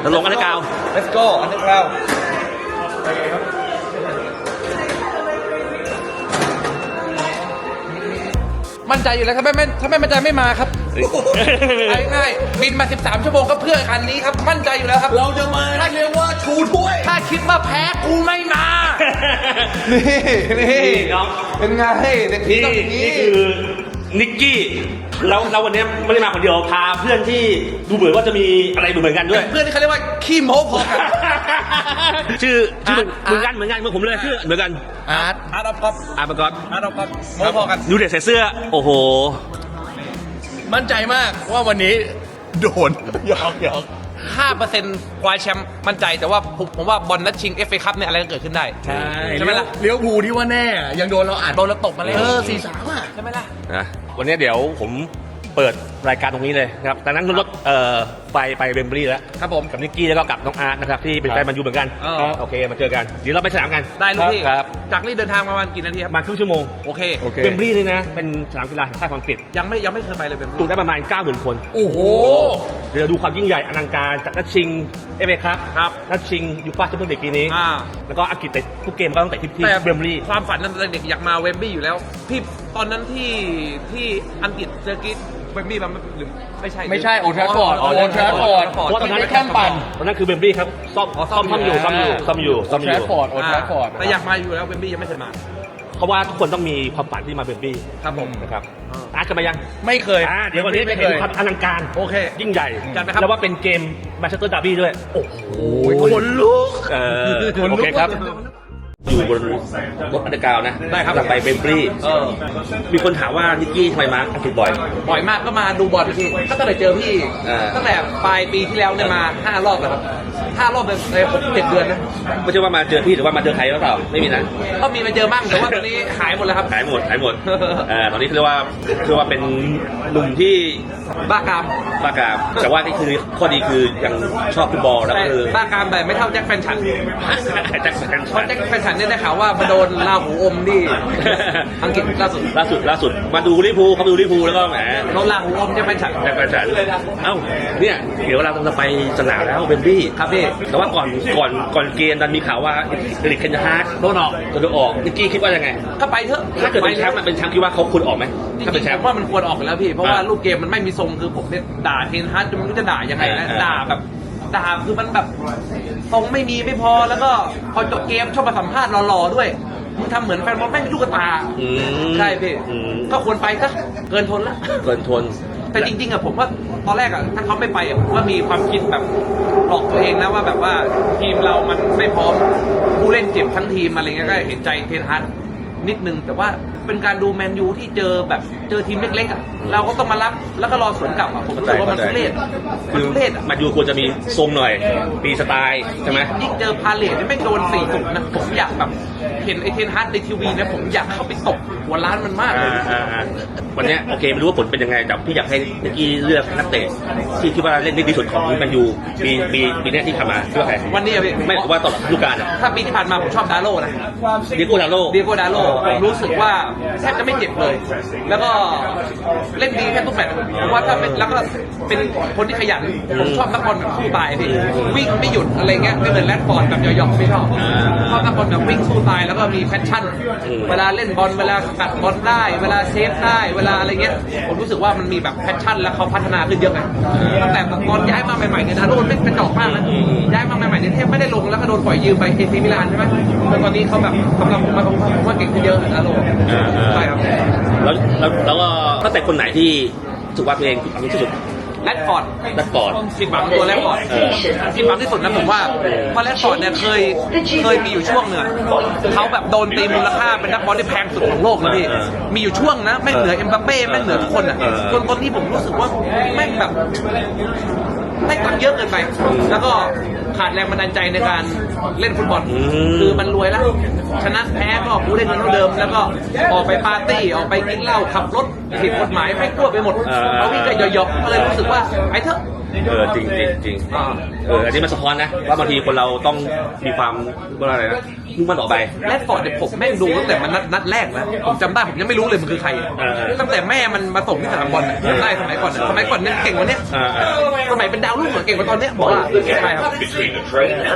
เราลงกันให้กาว let's go อันนี้เรามั่นใจอยู่แล้วถ้าไม่ไม่ถ้าไม่มั่นใจไม่มาครับเอาง่ายๆบินมา 13 ชั่วโมงก็เพื่อคันนี้ครับ มั่นใจอยู่แล้วครับ เราจะมาเรียกว่าชูถ้วย ถ้าคิดว่าแพ้กูไม่มา นี่นี่นี่น้องเป็นไงเด็กผีนี่ต้องอย่างนี้นี่คือ นิกกี้เราเราวันนี้ไม่ได้มาคนเดียวพาเพื่อนที่ดูเหมือนว่าจะมีอะไรเหมือนกันด้วย เพื่อนที่เขาเรียกว่าขี้โม้พอกัน ชื่อชื่อเหมือนกันเหมือนกันเหมือนผมเลยชื่อเหมือนกันอาร์ตอาร์ตออฟก๊อฟอาร์ปกอตอาร์ตออฟก๊อฟโมพอกันดูเด็กใส่เสื้อ โอ้โห มั่นใจมากว่าวันนี้โดนหยอกหยอก 5%ควายแชมป์มั่นใจแต่ว่าผมผมว่าบอลนัดชิงเอฟเอคัพเนี่ยอะไรก็เกิดขึ้นได้ ใช่ใช่ไหมล่ะเลี้ยวภูลที่ว่าแน่ ยังโดนเราอัดโดนเราตกมาแล้วเออสี่สามอะ ใช่ไหมล่ะ นะวันนี้เดี๋ยวผม เปิดรายการตรงนี้เลยนะครับดังนั้นรถเอ่อไปไปเบมบรีแล้วครับผมกับนิกกี้แล้วก็กับน้องอาร์ตนะครับที่เป็นแฟนมันยูเหมือนกันเออโอเคมาเจอกันเดี๋ยวเราไปสนามกันได้ลูกพี่ครับจากนี่เดินทางประมาณกี่นาทีครับประมาณครึ่งชั่วโมงโอเค โอเค เบมบรีนี่นะเป็นสนามกีฬาแห่งชาติอังกฤษยังไม่ยังไม่เคยไปเลยเป็นตูได้ประมาณ 90,000 คน โอ้โห เดี๋ยวดูความยิ่งใหญ่อลังการจากนัดชิง เอฟเอครับครับนัดชิงยูฟ่าแชมเปี้ยนลีกปีนี้ อ่า แล้วก็อังกฤษเตะทุกเกมก็ต้องเตะที่ที่แต่เบมบรีความฝันนั้นตอนเด็กอยากมาเวมบลีอยู่แล้ว พี่ตอนนั้นที่ที่อังกฤษเจอกิสเวมบลีมันหรือไม่ใช่ไม่ใช่ Old Trafford อ๋อ Old Trafford โอเพราะว่าตอนนั้นที่แค่ปั่น ตอนนั้นคือเบมบรีครับซ่อมอ๋อซ่ซ่ออมมซ่อมอยู่ซ่อมอยู่ซ่อมอยู่ซ่อมอยู่แทรฟอร์ดโอทราฟอร์ด แต่อยากมาอยู่แล้วเวมบลียังไม่เคยมา เพราะว่าทุกคนต้องมีความฝันที่มาเบมบรีครับผม นะครับอ่าอาร์ตจะมายังไม่เคยอ่าเดี๋ยววันนี้จะไม่เห็นเคยความอลังการโอเคยิ่งใหญ่จัดไปครับ แล้วว่าเป็นเกมแมนเชสเตอร์ดาร์บี้ด้วย โอ้โหคนลุกเออขนลุกโอเคครับ อยู่บนรถอันเดอร์กราวน์นะได้ครับกำลังไปเบมบรีเออ มีคนถามว่านิกกี้ทำไมมาอังกฤษบ่อย บ่อยมากก็มาดูบอลพี่ก็ตั้งแต่เจอพี่ อ่า ตั้งแต่ปลายปีที่แล้วเนี่ยมาห้ารอบแล้วครับห้ารอบในในหกเจ็ดเดือนนะ ไม่ใช่ว่ามาเจอพี่หรือว่ามาเจอใครหรือเปล่าไม่มีนะ ก็มีมาเจอบ้างแต่ว่าตอนนี้หายหมดแล้วครับ หายหมดหายหมดเอ่าตอนนี้คือว่าคือว่าเป็นหนุ่มที่บ้ากามบ้ากามแต่ว่านี่คือข้อดีคือยังชอบฟุตบอลแล้วแต่ก็คือบ้ากามแต่ไม่เท่าแจ็คแฟนฉันแจ็คสันเพราะแจ็คแฟนฉันเนี่ยได้ข่าวว่ามาโดนลาหูอมที่อังกฤษล่าสุดล่าสุดล่าสุดมาดูลิเวอร์พูลเขามาดูลิเวอร์พูลแล้วก็แหมโดนลาหูอมแจ็คแฟนฉันแจ็คสันฉันเอ้าเนี่ยเดี๋ยวเราจะไปสนามแล้วเบมบี้ครับพี่แต่ว่าก่อนก่อนก่อนเกมดันมีข่าวว่าเอริกเคนฮาร์ดโดนออกจะโดนออกนิกกี้คิดว่ายังไงก็ไปเถอะถ้าเกิดเป็นแชมป์อะเป็นแชมป์คิดว่าเขาควรออกไหมจถ้าเป็นแชริงมๆป์ผมว่ามันควรออกไปแล้วพี่เพราะว่าอ่าลูกเกมมันไม่มีทรงคือผมเนี่ยด่าเทนฮาร์ดจนไม่รู้จะด่ายังไงนะอ่าด่าแบบ ด่าคือมันแบบทรงไม่มีไม่พอแล้วก็พอจบเกมชอบมาสัมภาษณ์หล่อๆด้วยมึงทำเหมือนแฟนบอลแม่งเป็นลูกกระตาอืมใช่พี่อืม ก็ควรไปซะเกินทนละ เกินทน แต่จริงๆอะผมว่าตอนแรกอะถ้าเขาไม่ไปอะผมว่ามีความคิดแบบหลอกตัวเองนะว่าแบบว่าทีมเรามันไม่พร้อมผู้เล่นเจ็บทั้งทีมอะไรเงี้ยก็เห็นใจเทนฮาร์ด นิดนึงแต่ว่าเป็นการดูแมนยูที่เจอแบบเจอทีมเล็กๆอะเราก็ต้องมารับแล้วก็รอสวนกลับอะผมรู้สึกว่ามันทุเรศมันคือทุเรศอะมายูควรจะมีทรงหน่อยปีสไตล์ใช่ไหมยิ่งเจอพาเลทนี่ไม่งโดนสี่สุนะผมอยากแบบเห็นไอเทนฮาร์ดในทีวีนะผมอยากเข้าไปตบหัวร้านมันมากเลอ่ายอ่าอ่าวันเนี้ยโอเคไม่รู้ว่าผลเป็นยังไงแต่พี่อยากให้นิกกี้เลือกนักเตะที่คิดว่าเล่นได้ดีสุดของแมนยูปีปีปีเนี้ยที่ทำมาคิดว่าใครวันนี้อะพี่ไม่ว่าตลอดฤดูกาลอะถ้าปีที่ผ่านมาผมชอบดาโลนะเดียโก้ดาโลเดียโกดาโลผมรู้สึกว่าแทบจะไม่เจ็บเลย แล้วก็เล่นดีแค่ทุกแมตช์ผมว่าถ้าเป็นแล้วก็เป็นคนที่ขยัน ผมชอบนักบอลแบบสู้ตายพี่วิ่งไม่หยุดอะไรเงี้ยไม่เหมือนแรดฟอร์ดแบบยอกๆไม่ชอบชอบนักบอลแบบวิ่งสู้ตายแล้วก็มีแพชชั่น เวลาเล่นบอลเวลากัดบอลได้ เวลาเซฟได้เวลาอะไรเงี้ยผมรู้สึกว่ามันมีแบบแพชชั่น แล้วเขาพัฒนาขึ้นเยอะไงตั้งแต่ตอนย้ายมาใหม่ๆเนี่ยดาโลไม่เป็นดอกมากนะย้ายมาใหม่ๆเนี่ยแทบไม่ได้ลงแล้ว โดนปล่อยยืมไปเอซีมิลานใช่ไหมแล้วตอนนี้เขาแบบกำลังผมว่าผมว่าเก่งขึ้นเยอะดาโลใช่ครับแล้วแล้วแล้วก็ตั้งแต่คนไหนที่รู้สึกว่าตัวเองผิดหวังที่สุดแรดฟอร์ดนักบอลผิดหวังตัวแรดฟอร์ดเออผิดหวังที่สุดนะผมว่าเพราะแรดฟอร์ดเนี่ยเคยเคยมีอยู่ช่วงหนึ่งอะเขาแบบโดนตีมูลค่าเป็นนักบอลที่แพงสุดของโลกนะพี่เออมีอยู่ช่วงนะแม่งเหนือเอ็มบัปเป้แม่งเหนือทุกคนอะเออจนตอนนี้ผมรู้สึกว่าแม่งแบบแม่งตังค์เยอะเกินไป แล้วก็ ขาดแรงบันดาลใจในการเล่นฟุตบอลอืมคือมันรวยแล้ว ชนะแพ้ก็กูเล่นเหมือนเดิม แล้วก็ออกไปปาร์ตี้ออกไปกินเหล้าขับรถผิดกฎหมายไม่กลัวไปหมดเออเอาวิ่งก็หยอกๆก็เลยรู้สึกว่าไอ้เถอะเออจริงจริงจริงอ่าเอออันนี้มันสะท้อนนะว่าบางทีคนเราต้องมีความว่าอะไรนะมุ่งมั่นต่อไปแรดฟอร์ดเนี่ยผมแม่งดูตั้งแต่มันนัดนัดแรกนะผมจำได้ผมยังไม่รู้เลยมันคือใครเออเออตั้งแต่แม่มันมาส่งที่สนามบอลน่ะจำได้สมัยก่อนน่ะสมัยก่อนเนี่ยเก่งกว่าเนี้ยเออเออสมัยเป็นดาวรุ่งเหมือนเก่งกว่าตอนเนี้ยบอกว่าใช่ครับ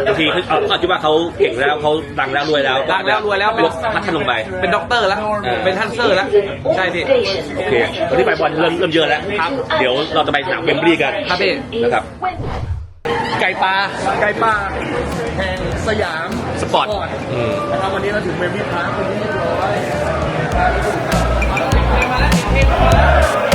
บางทีเขาเขาคิดว่าเขาเก่งแล้วเขาดังแล้วรวยแล้วดังแล้วรวยแล้วลดพัฒนลงไป เป็นด็อกเตอร์แล้ว เออ เป็นทันเซอร์แล้ว ใช่พี่ โอเควันนี้ไปบอลเริ่มเริ่มเยอะแล้วครับ เดี๋ยวเราจะไปสนามเบมบรีกันครับพี่ นะครับ ไก่ปลา ไก่ป่าแห่งสยามสปอร์ต อืม นะครับวันนี้เราถึงเวมบลีย์พาร์คเป็นที่เรียบร้อย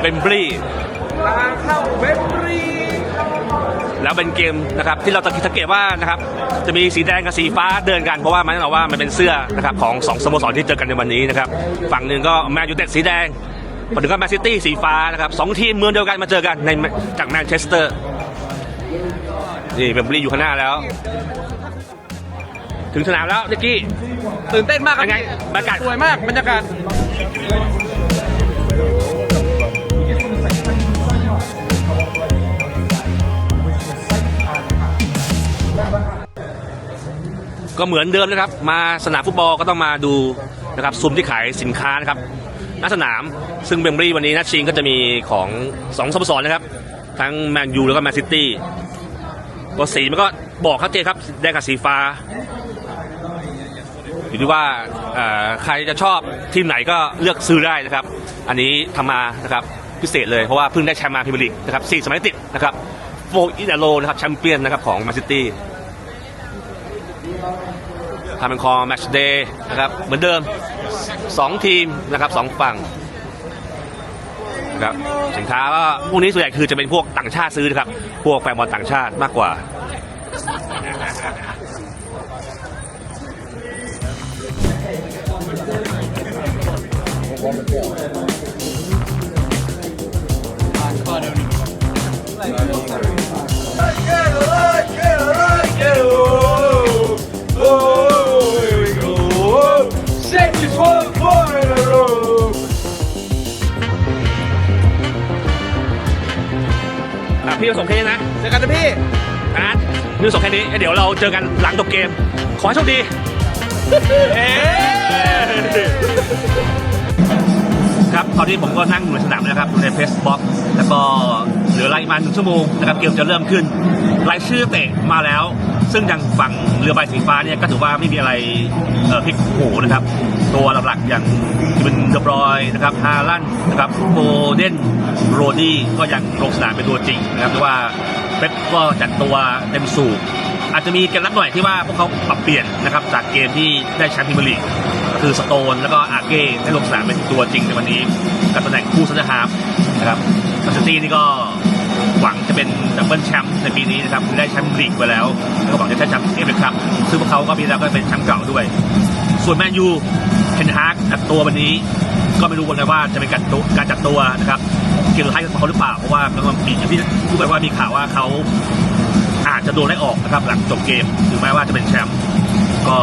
เบมบรีทางเข้าเวมบรีแล้วเป็นเกมนะครับที่เราสังเกตว่านะครับจะมีสีแดงกับสีฟ้าเดินกันเพราะว่ามันแน่นอนว่ามันเป็นเสื้อนะครับของสองสโมสรที่เจอกันในวันนี้นะครับฝั่งหนึ่งก็แมนยูเต็ดสีแดงฝั่งหนึ่งก็แมนซิตี้สีฟ้านะครับสองทีมเมืองเดียวกันมาเจอกันในจากแมนเชสเตอร์นี่เบมบรีอยู่ข้างหน้าแล้ว ถึงสนามแล้วเด็กกี้ตื่นเต้นมากครับเป็นไงบรรยากาศสวยมากบรรยากาศ ก็เหมือนเดิมนะครับ มาสนามฟุตบอลก็ต้องมาดูนะครับซุ้มที่ขายสินค้านะครับหน้าสนามซึ่งเบมบรีวันนี้นัดชิงก็จะมีของสองสโมสรนะครับ ทั้งแมนยูแล้วก็แมนซิตี้ก็สีมันก็บอกชัดเจนครับแดงกับสีฟ้า อยู่ที่ว่าใครจะชอบทีมไหนก็เลือกซื้อได้นะครับ อันนี้ทำมานะครับพิเศษเลยเพราะว่าเพิ่งได้แชมป์มาพรีเมียร์ลีกนะครับสี่สมัยติดนะครับโฟอีเดโลนะครับแชมเปี้ยนนะครับของแมนซิตี้ ทำเป็นคอแมตช์เดย์นะครับเหมือนเดิม 2 ทีมนะครับสองฝั่งนะครับสินค้าก็พวกนี้ส่วนใหญ่คือจะเป็นพวกต่างชาติซื้อนะครับ พวกแฟนบอลต่างชาติมากกว่าอะ พี่ประสงค์แค่นี้นะเจอกันนะพี่อาร์ตพี่ประสงค์แค่นี้เดี๋ยวเราเจอกันหลังจบเกม ขอให้โชคดีครับตอนนี้ผมก็นั่งอยู่ในสนามนะครับอยู่ในเพสบ็อกแล้วก็เหลือเวลาอีกประมาณหนึ่งชั่วโมงนะครับเกมจะเริ่มขึ้นรายชื่อเตะมาแล้ว ซึ่งอย่างฝั่งเรือใบสีฟ้าเนี่ยก็ถือว่าไม่มีอะไรพลิกโผนะครับ ตัวหลักๆอย่างที่เป็นเดบรอยนะครับฮาลันนะครับโกเดน โรดี้ก็ยังลงสนามเป็นตัวจริงนะครับเพราะว่าเป๊ปก็จัดตัวเต็มสูบอาจจะมีเกมรับหน่อยที่ว่าพวกเขาปรับเปลี่ยนนะครับจากเกมที่ได้แชมป์พรีเมียร์ลีกคือสโตนแล้วก็อาเก้ได้ลงสนามเป็นตัวจริงในวันนี้ กับตำแหน่งคู่ซันเดอร์ฮาร์ฟนะครับแมนซิตี้นี่ก็หวังจะเป็นดับเบิลแชมป์ในปีนี้นะครับคือได้แชมป์ลีกไปแล้วแล้วก็หวังจะได้แชมป์เอฟเอครับซึ่งพวกเขาก็มีแล้วก็เป็นแชมป์เก่าด้วย ส่วนแมนยูเทนฮากจัดตัววันนี้ ก็ไม่รู้กันว่าจะเป็นการการจัดตัวนะครับ เกมสุดท้ายของเขาหรือเปล่าเพราะว่าก็มีอย่างที่พูดไปว่ามีข่าวว่าเขาอาจจะโดนไล่ออกนะครับ หลังจบเกมถึงแม้ว่าจะเป็นแชมป์ก็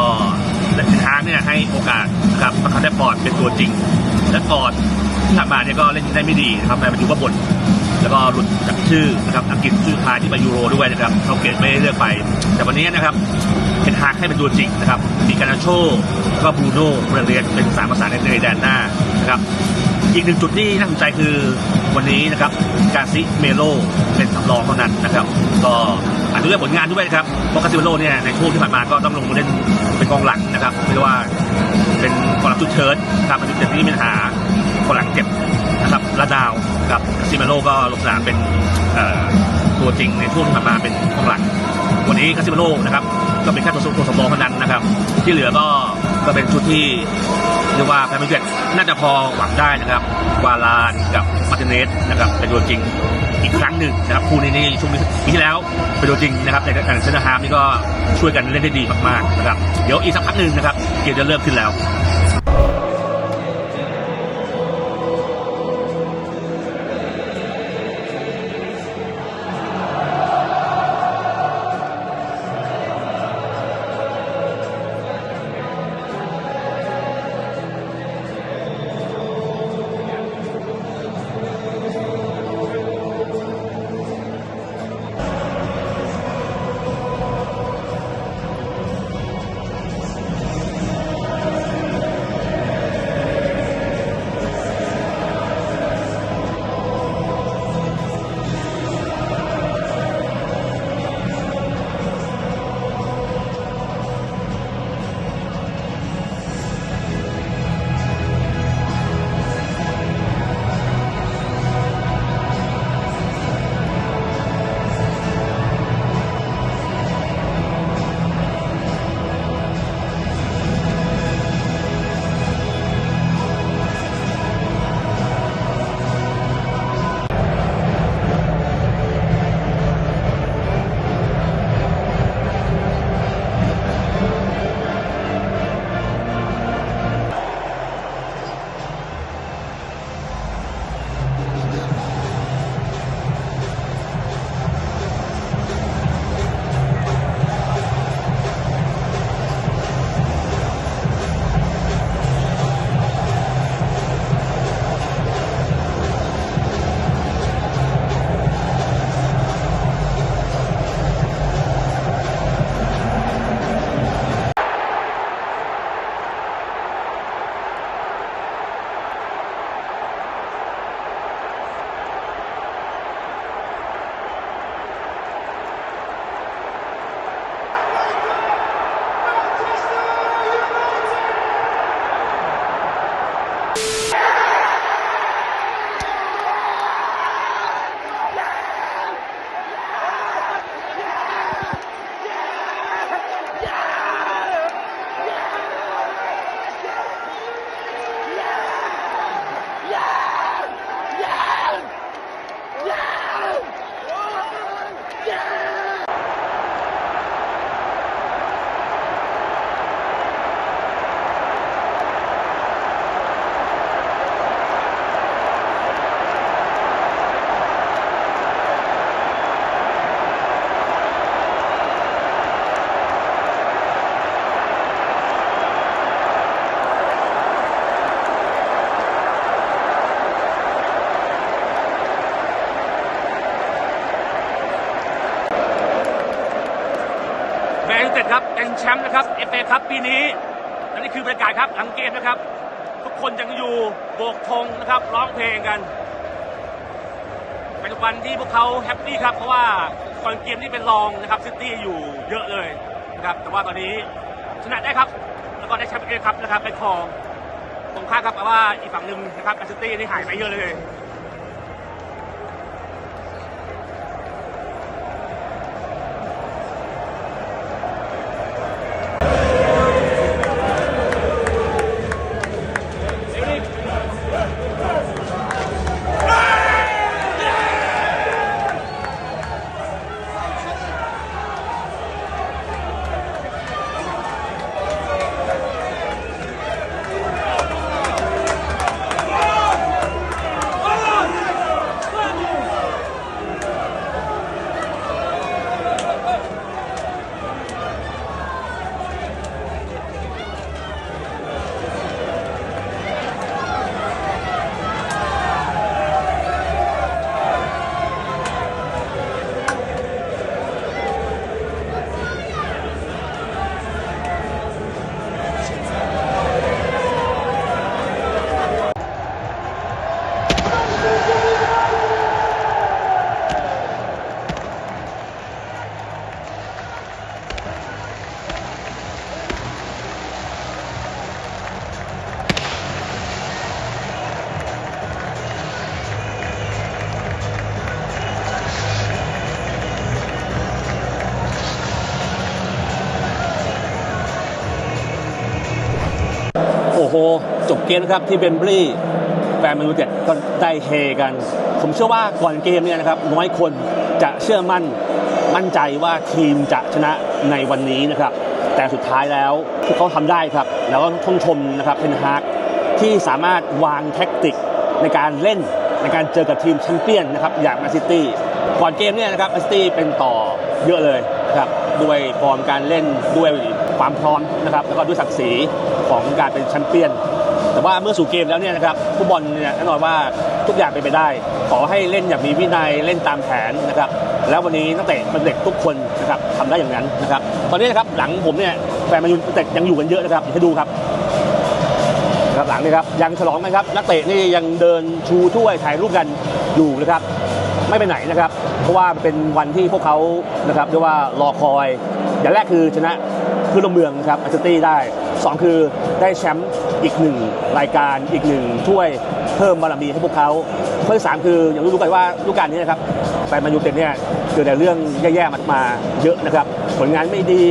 และทางเนี่ยให้โอกาสนะครับประคับได้ปอดเป็นตัวจริง และปอดที่ผ่านมาเนี่ยก็เล่นได้ไม่ดีนะครับในปัจจุบันบนแล้วก็หลุดจากชื่อนะครับอังกฤษชื่อท้ายที่ไปยูโรด้วยนะครับเขาเกตไม่ได้เลือกไป แต่วันนี้นะครับเป็นฮากให้เป็นตัวจริงนะครับมีการนาโชก็บูโน่เบรเลียนเป็นสามภาษานในแดนหน้านะครับ อีกหนึ่งจุดที่น่าสนใจคือวันนี้นะครับกาซิเมโลเป็นสำรองเท่านั้นนะครับ ก็อาจจะด้วยผลงานด้วยนะครับเพราะกาซิเมโลเนี่ยในช่วงที่ผ่านมาก็ต้องลงมาเล่นเป็นกองหลังนะครับไม่ว่าเป็นกองหลังชุดเชิ้ตครับมันจะที่มีปัญหากองหลังเจ็บนะครับระดาวกับกาซิเมโลก็ลงสนามเป็นตัวจริงในช่วงที่ผ่านมาเป็นกองหลัง วันนี้คาซิเมโลนะครับก็เป็นแค่ตัวสำรองเท่านั้นนะครับ ที่เหลือก็ ก็เป็นชุดที่เรียกว่าแฟนมิเกตน่าจะพอหวังได้นะครับวาลานกับมาร์ติเนสนะครับเป็นตัวจริงอีกครั้งหนึ่งนะครับคู่นี้นี่ช่วงปีที่แล้วเป็นตัวจริงนะครับในการเซนเตอร์ฮาร์มนี่ก็ช่วยกันเล่นได้ดีมากๆนะครับเดี๋ยวอีกสักพักหนึ่งนะครับเกมจะเริ่มขึ้นแล้ว มป์นะครับเอฟเอครับปีนี้และนี่คือบรรยากาศครับหลังเกมนะครับ ทุกคนยังอยู่โบกธงนะครับร้องเพลงกันเป็นวันที่พวกเขาแฮปปี้ครับ เพราะว่าก่อนเกมนี่เป็นรองนะครับซิตี้อยู่เยอะเลยนะครับแต่ว่าตอนนี้ชนะได้ครับแล้วก็ได้แชมป์เอฟเอครับนะครับไปครองตรงข้ามครับเพราะว่าอีกฝั่งหนึ่งนะครับซิตี้นี่หายไปเยอะเลย นะครับที่เบมบลีย์แฟนแมนยูเต็ดก็ได้เฮกัน ผมเชื่อว่าก่อนเกมเนี่ยนะครับน้อยคนจะเชื่อมั่นมั่นใจว่าทีมจะชนะในวันนี้นะครับ แต่สุดท้ายแล้วพวกเขาทำได้ครับ แล้วก็ต้องชมนะครับเทนฮากที่สามารถวางแท็กติกในการเล่นในการเจอกับทีมแชมเปี้ยนนะครับอย่างแมนซิตี้ก่อนเกมเนี่ยนะครับแมนซิตี้เป็นต่อเยอะเลยครับด้วยฟอร์มการเล่นด้วยความพร้อมนะครับแล้วก็ด้วยศักดิ์ศรีของการเป็นแชมเปี้ยน แต่ว่าเมื่อสู่เกมแล้วเนี่ยนะครับฟุตบอลเนี่ยแน่นอนว่าทุกอย่างเป็นไปได้ ขอให้เล่นอย่างมีวินัยเล่นตามแผนนะครับแล้ววันนี้นักเตะเป็นเด็กทุกคนนะครับทำได้อย่างนั้นนะครับตอนนี้นะครับหลังผมเนี่ยแฟนมนยูเตะยังอยู่กันเยอะนะครับให้ดูครับครับหลังนี่ครับยังฉลองกันครับนักเตะนี่ยังเดินชูถ้วยถ่ายรูปกันอยู่นะครับ ไม่ไปไหนนะครับ เพราะว่าเป็นวันที่พวกเขานะครับเรียกว่ารอคอย อย่างแรกคือชนะ เพื่อนร่วมเมืองครับแมนซิตี้ได้สองคือได้แชมป์อีกหนึ่งรายการอีกหนึ่งถ้วยเพิ่มบารมีให้พวกเขาข้อที่สามคืออย่างรู้กันว่าฤดูกกาลนี้นะครับแฟนมนยูเต็ดเนี่ยเจอแต่เรื่องแย่ๆมามาเยอะนะครับ ผลงานไม่ดี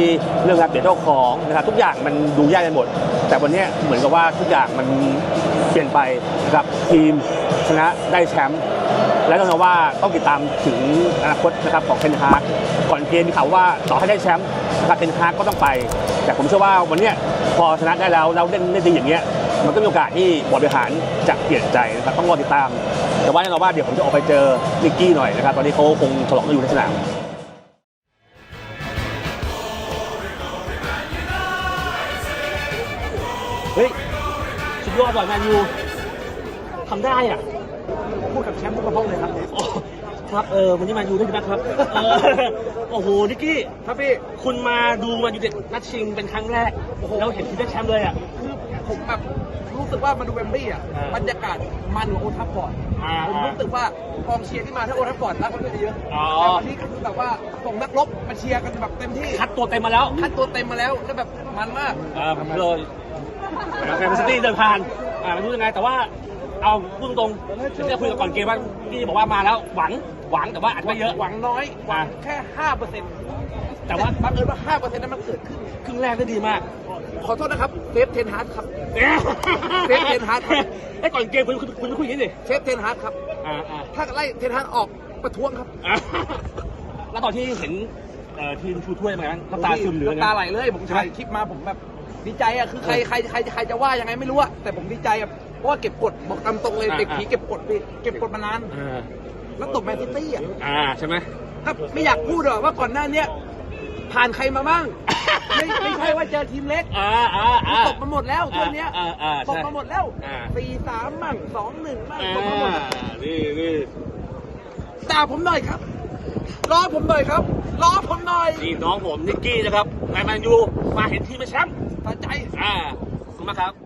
เรื่องการเปลี่ยนเจ้าของนะครับทุกอย่างมันดูแย่ไปหมด แต่วันนี้เหมือนกับว่าทุกอย่างมันเปลี่ยนไปนะครับทีมชนะได้แชมป์และต้องว่าต้องติดตามถึงอนาคตนะครับของเทนฮากก่อนเกมมีข่าวว่าต่อให้ได้แชมป์ นะครับเทนฮากก็ต้องไป แต่ผมเชื่อว่าวันเนี้ยพอชนะได้แล้วแล้วเล่นได้ดีอย่างเงี้ยมันก็มีโอกาสที่บอร์ดบริหารจะเปลี่ยนใจนะครับต้องรอติดตาม แต่ว่าแน่นอนว่าเดี๋ยวผมจะออกไปเจอนิกกี้หน่อยนะครับ ตอนนี้เขาคงฉลองกันอยู่ในสนามเฮ้ยสุดยอดว่ะแมนยูทำได้อะพูดกับแชมป์ทุกกระเพาะเลยครับอ๋อ ครับเออวันนี้มายูด้วยนะครับเออโอ้โหนิกกี้ครับพี่ คุณมาดูมายูเด็ดนัดชิงเป็นครั้งแรกแล้วเห็นทีมได้แชมป์เลยอะ คือผมแบบรู้สึกว่ามาดูเวมบลีย์อะอ่าบรรยากาศมันกว่าโอทัฟฟอร์ดอ่าผมรู้สึกว่ากองเชียร์ที่มาถ้าโอทัฟฟอร์ดนักมันก็จะเยอะอ๋อ แต่วันนี้ก็คือแบบว่าส่งนักรบมาเชียร์กันแบบเต็มที่คัดตัวเต็มมาแล้วคัดตัวเต็มมาแล้วแล้วแบบมันมากอ่าผมเลยแฟนซิตี้เดินผ่านอ่าไม่รู้ยังไงแต่ว่าเอาพูดตรงๆที่จะคุยกับก่อนเกมว่าพี่บอกว่ามาแล้วหวัง หวังแต่ว่าอาจจะไม่เยอะ หวังน้อย หวังอ่าแค่ห้าเปอร์เซ็นต์แต่ว่าบังเอิญว่าห้าเปอร์เซ็นต์นั้นมันเกิดขึ้นครึ่งแรกได้ดีมาก ขอโทษนะครับเซฟเทนฮาร์ดครับ เซฟเทนฮาร์ดครับไอ้ก่อนเกมคุณคุณคุณคุยอย่างนี้ดิเซฟเทนฮาร์ดครับ อ่าอ่าถ้าไล่เทนฮาร์ดออกประท้วงครับอะแล้วตอนที่เห็นเอ่อทีมชูถ้วยมาน้ำตาซึมหรือไงน้ำตาไหลเลยผมถ่ายคลิปมาผมแบบดีใจอะคือใครใครใครใครจะว่ายังไงไม่รู้อะแต่ผมดีใจอะเพราะว่าเก็บกดบอกตามตรงเลยอ่าเด็กผีเก็บกดพี่เก็บกดมานานอ่า แล้วตบแมนซิตี้อะอ่าใช่ไหมก็ไม่อยากพูดหรอกว่าก่อนหน้าเนี้ยผ่านใครมาบ้าง ไม่ไม่ใช่ว่าเจอทีมเล็กอ่าอ่าอ่าตบมาหมดแล้วตัวเนี้ยอ่าอ่าตบใช่ มาหมดแล้วอ่า สี่สามมั่งสองหนึ่งมั่งอ่าตบมาหมดอะนี่นี่ด่าผมหน่อยครับล้อผมหน่อยครับล้อผมหน่อยนี่น้องผมนิกกี้นะครับแมนแมนยูมาเห็นทีมเป็นแชมป์สะใจ อ่าขอบคุณมากครับ